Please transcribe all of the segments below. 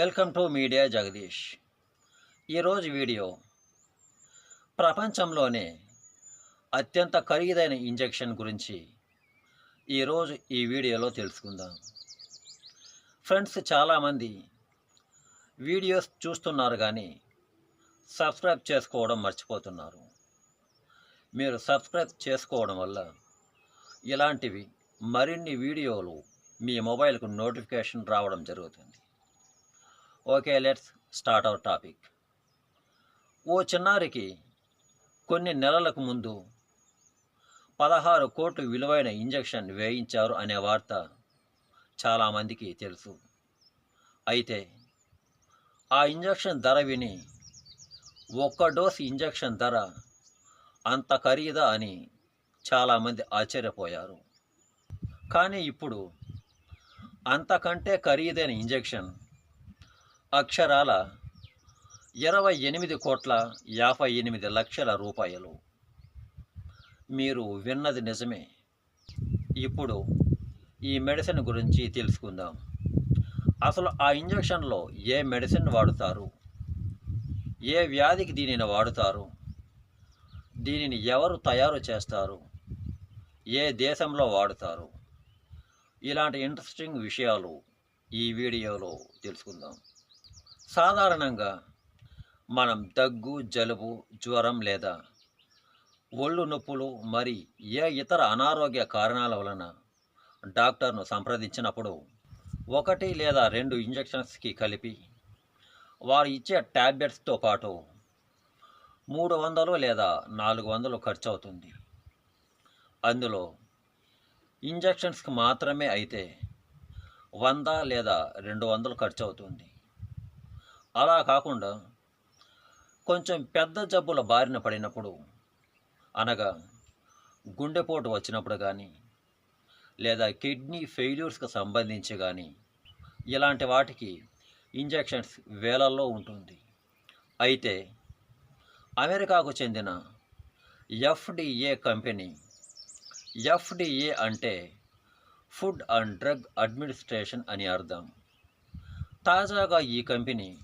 Welcome to media Jagadish. ఈరోజు video ప్రపంచంలోనే అత్యంత ఖరీదైన ఇంజెక్షన్ గురించి ఈరోజు ఈ వీడియోలో తెలుసుకుందాం. ఫ్రెండ్స్ చాలామంది వీడియోస్ చూస్తున్నారు కానీ సబ్స్క్రైబ్ చేసుకోవడం మర్చిపోతున్నారు. మీరు సబ్స్క్రైబ్ చేసుకోవడం వల్ల ఇలాంటివి మరిన్ని వీడియోలు మీ మొబైల్కు నోటిఫికేషన్ రావడం జరుగుతుంది. Okay let's start our topic. ఓ చిన్నారికి కొన్ని నెలలకు ముందు పదహారు కోట్లు విలువైన ఇంజెక్షన్ వేయించారు అనే వార్త చాలామందికి తెలుసు. అయితే ఆ ఇంజెక్షన్ ధర విని ఒక్క డోస్ ఇంజెక్షన్ ధర అంత ఖరీదా అని చాలామంది ఆశ్చర్యపోయారు. కానీ ఇప్పుడు అంతకంటే ఖరీదైన ఇంజెక్షన్ అక్షరాల ఇరవై ఎనిమిది కోట్ల యాభై ఎనిమిది లక్షల రూపాయలు. మీరు విన్నది నిజమే. ఇప్పుడు ఈ మెడిసిన్ గురించి తెలుసుకుందాం. అసలు ఆ ఇంజెక్షన్లో ఏ మెడిసిన్ వాడుతారు? ఏ వ్యాధికి దీనిని వాడుతారు? దీనిని ఎవరు తయారు చేస్తారు? ఏ దేశంలో వాడుతారు? ఇలాంటి ఇంట్రెస్టింగ్ విషయాలు ఈ వీడియోలో తెలుసుకుందాం. సాధారణంగా మనం దగ్గు జలుబు జ్వరం లేదా ఒళ్ళు నొప్పులు మరి ఏ ఇతర అనారోగ్య కారణాల వలన డాక్టర్ను సంప్రదించినప్పుడు ఒకటి లేదా రెండు ఇంజెక్షన్స్కి కలిపి వారు ఇచ్చే ట్యాబ్లెట్స్తో పాటు మూడు వందలు లేదా నాలుగు వందలు ఖర్చు అవుతుంది అందులో ఇంజెక్షన్స్కి మాత్రమే అయితే వంద లేదా రెండు వందలు ఖర్చు అవుతుంది అలా కాకుండా కొంచెం పెద్ద జబ్బుల బారిన పడినప్పుడు అనగా గుండెపోటు వచ్చినప్పుడు కానీ లేదా కిడ్నీ ఫెయిల్యూర్స్కి సంబంధించి కానీ ఇలాంటి వాటికి ఇంజెక్షన్స్ వేలల్లో ఉంటుంది. అయితే అమెరికాకు చెందిన ఎఫ్డిఏ కంపెనీ ఎఫ్డిఏ అంటే ఫుడ్ అండ్ డ్రగ్ అడ్మినిస్ట్రేషన్ అని అర్థం. తాజాగా ఈ కంపెనీ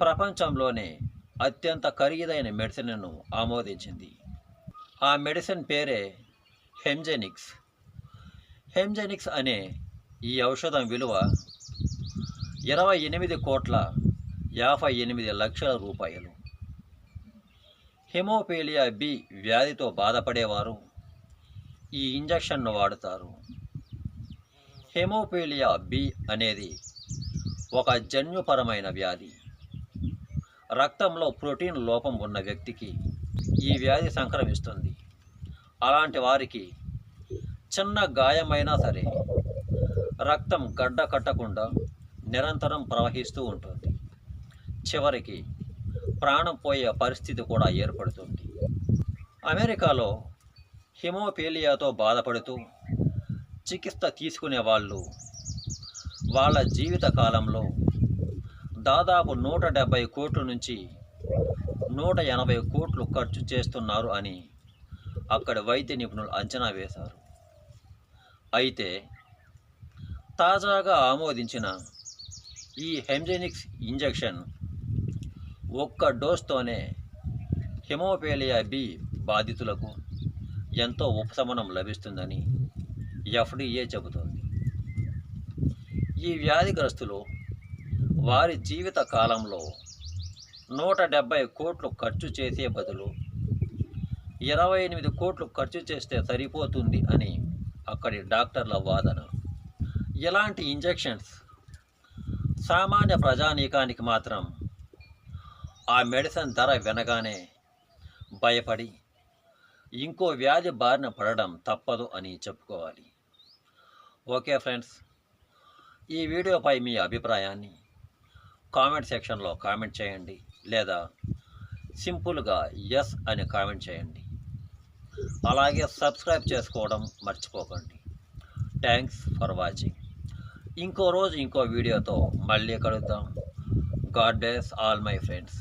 ప్రపంచంలోనే అత్యంత ఖరీదైన మెడిసిన్ను ఆమోదించింది. ఆ మెడిసిన్ పేరే హెమ్జెనిక్స్. హెమ్జెనిక్స్ అనే ఈ ఔషధం విలువ ఇరవై ఎనిమిది కోట్ల యాభై ఎనిమిది లక్షల రూపాయలు. హెమోపీలియా బి వ్యాధితో బాధపడేవారు ఈ ఇంజెక్షన్ను వాడుతారు. హెమోపీలియా బి అనేది ఒక జన్యుపరమైన వ్యాధి. రక్తంలో ప్రోటీన్ లోపం ఉన్న వ్యక్తికి ఈ వ్యాధి సంక్రమిస్తుంది. అలాంటి వారికి చిన్న గాయమైనా సరే రక్తం గడ్డ కట్టకుండా నిరంతరం ప్రవహిస్తూ ఉంటుంది. చివరికి ప్రాణం పోయే పరిస్థితి కూడా ఏర్పడుతుంది. అమెరికాలో హిమోపీలియాతో బాధపడుతూ చికిత్స తీసుకునే వాళ్ళు వాళ్ళ జీవిత కాలంలో దాదాపు నూట డెబ్భై కోట్ల నుంచి నూట ఎనభై కోట్లు ఖర్చు చేస్తున్నారు అని అక్కడ వైద్య నిపుణులు అంచనా వేశారు. అయితే తాజాగా ఆమోదించిన ఈ హెమ్జెనిక్స్ ఇంజెక్షన్ ఒక్క డోస్తోనే హిమోపేలియా బి బాధితులకు ఎంతో ఉపశమనం లభిస్తుందని ఎఫ్డిఏ చెబుతోంది. ఈ వ్యాధిగ్రస్తులు వారి జీవిత కాలంలో నూట డెబ్భై కోట్లు ఖర్చు చేసే బదులు ఇరవై ఎనిమిది కోట్లు ఖర్చు చేస్తే సరిపోతుంది అని అక్కడి డాక్టర్ల వాదన. ఇలాంటి ఇంజెక్షన్స్ సామాన్య ప్రజానీకానికి మాత్రం ఆ మెడిసిన్ ధర వినగానే భయపడి ఇంకో వ్యాధి బారిన పడడం తప్పదు అని చెప్పుకోవాలి. ఓకే ఫ్రెండ్స్ ఈ వీడియోపై మీ అభిప్రాయాన్ని కామెంట్ సెక్షన్లో కామెంట్ చేయండి లేదా సింపుల్గా ఎస్ అని కామెంట్ చేయండి. అలాగే సబ్స్క్రైబ్ చేసుకోవడం మర్చిపోకండి. థ్యాంక్స్ ఫర్ వాచింగ్ ఇంకో రోజు ఇంకో వీడియోతో మళ్ళీ కలుద్దాం. God bless all my friends